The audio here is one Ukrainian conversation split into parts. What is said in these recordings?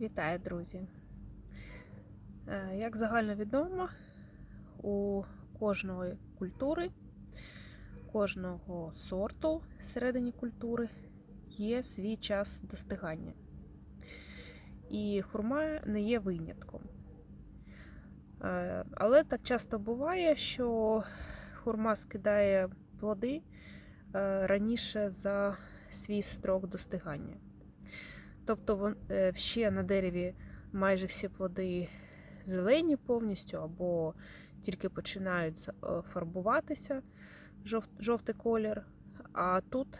Вітаю, друзі! Е, Як загально відомо, у кожної культури, кожного сорту всередині культури є свій час достигання. І хурма не є винятком. Е, Але так часто буває, що хурма скидає плоди е, раніше за свій строк достигання. Тобто е, ще на дереві майже всі плоди зелені повністю, або тільки починають е, фарбуватися жов- жовтий колір. А тут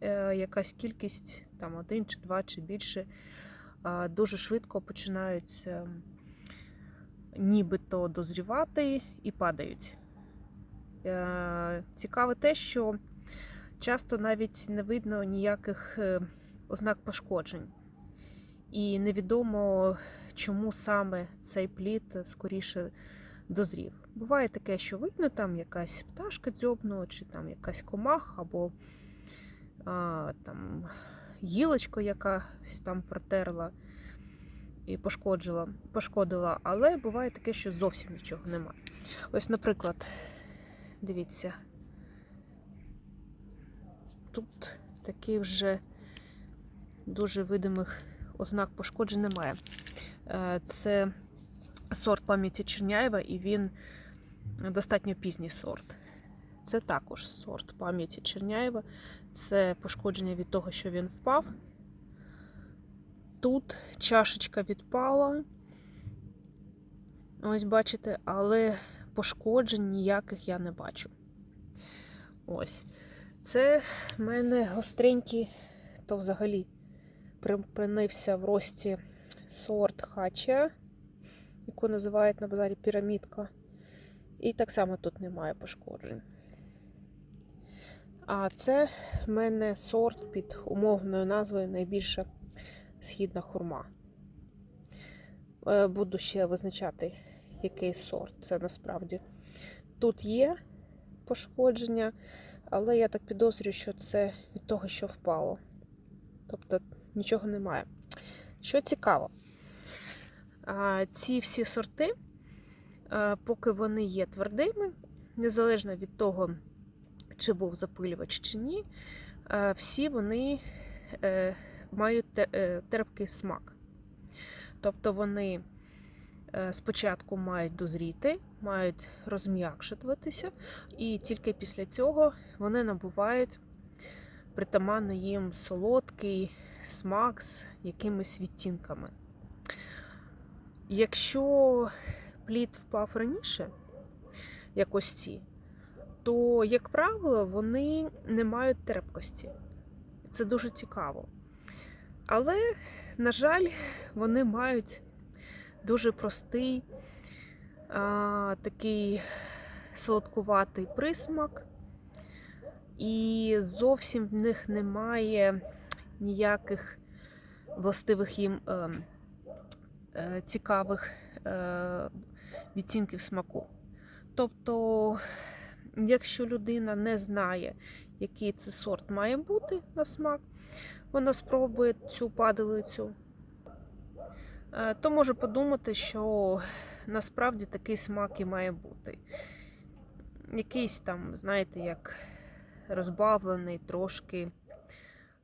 е, якась кількість, там один чи два чи більше, дуже швидко починають нібито дозрівати і падають. Цікаве те, що часто навіть не видно ніяких ознак пошкоджень. І невідомо, чому саме цей плід скоріше дозрів. Буває таке, що видно, там якась пташка дзьобнула, чи там якась комаха, або а, там гілочка якась там протерла і пошкоджила, пошкодила. Але буває таке, що зовсім нічого немає. Ось, наприклад, дивіться, тут такий вже дуже видимих ознак пошкоджень немає. Е, Це сорт пам'яті Черняєва, і він достатньо пізній сорт. Це також сорт пам'яті Черняєва. Це пошкодження від того, що він впав. Тут чашечка відпала. Ось бачите, але пошкоджень ніяких я не бачу. Ось. Це в мене гостренький, то взагалі припинився в рості сорт хача, яку називають на базарі пірамідка. І так само тут немає пошкоджень. А це в мене сорт під умовною назвою найбільша східна хурма. Е, Буду ще визначати, який сорт це насправді. Тут є пошкодження, але я так підозрюю, що це від того, що впало. Тобто нічого немає. Що цікаво, ці всі сорти, поки вони є твердими, незалежно від того, чи був запилювач чи ні, всі вони е, мають е, терпкий смак. Тобто вони е, спочатку мають дозріти, мають розм'якшуватися, і тільки після цього вони набувають притаманний їм солодкий смак з якимись відтінками. Якщо плід впав раніше, як ось ці, то, як правило, вони не мають терпкості. Це дуже цікаво. Але, на жаль, вони мають дуже простий, а, такий солодкуватий присмак, і зовсім в них немає ніяких властивих їм е, е, цікавих е, відтінків смаку. Тобто, якщо людина не знає, який це сорт має бути на смак, вона спробує цю падалицю, е, то може подумати, що насправді такий смак і має бути. Якийсь там, знаєте, як розбавлений, трошки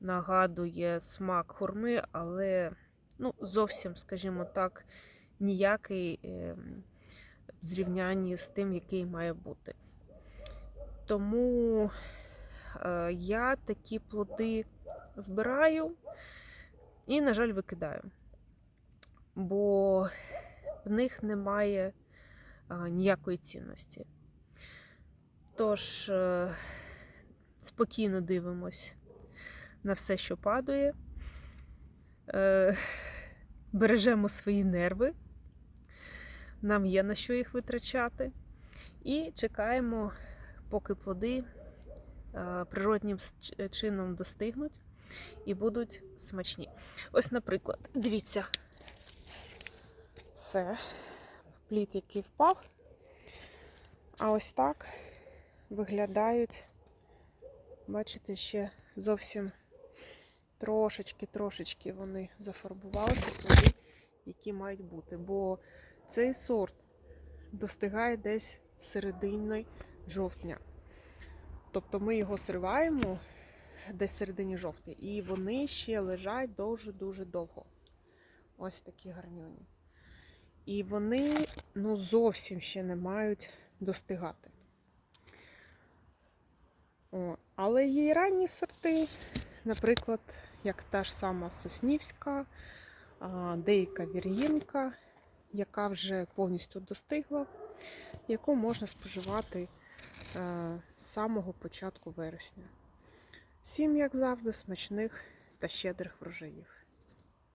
нагадує смак хурми, але ну, зовсім, скажімо так, ніякий е, в зрівнянні з тим, який має бути. Тому е, я такі плоди збираю і, на жаль, викидаю, бо в них немає е, ніякої цінності. Тож, е, спокійно дивимось на все, що падає. Е, Бережемо свої нерви. Нам є на що їх витрачати. І чекаємо, поки плоди е, природнім чином достигнуть і будуть смачні. Ось, наприклад, дивіться, це плід, який впав. А ось так виглядають, бачите, ще зовсім трошечки-трошечки вони зафарбувалися, плоди які мають бути. Бо цей сорт достигає десь середини жовтня. Тобто ми його сриваємо десь середині жовтня, і вони ще лежать дуже-дуже довго. Ось такі гарнюні. І вони ну, зовсім ще не мають достигати. О, але є і ранні сорти, наприклад, як та ж сама Соснівська, деяка вір'їнка, яка вже повністю достигла, яку можна споживати е, з самого початку вересня. Всім, як завжди, смачних та щедрих врожаїв.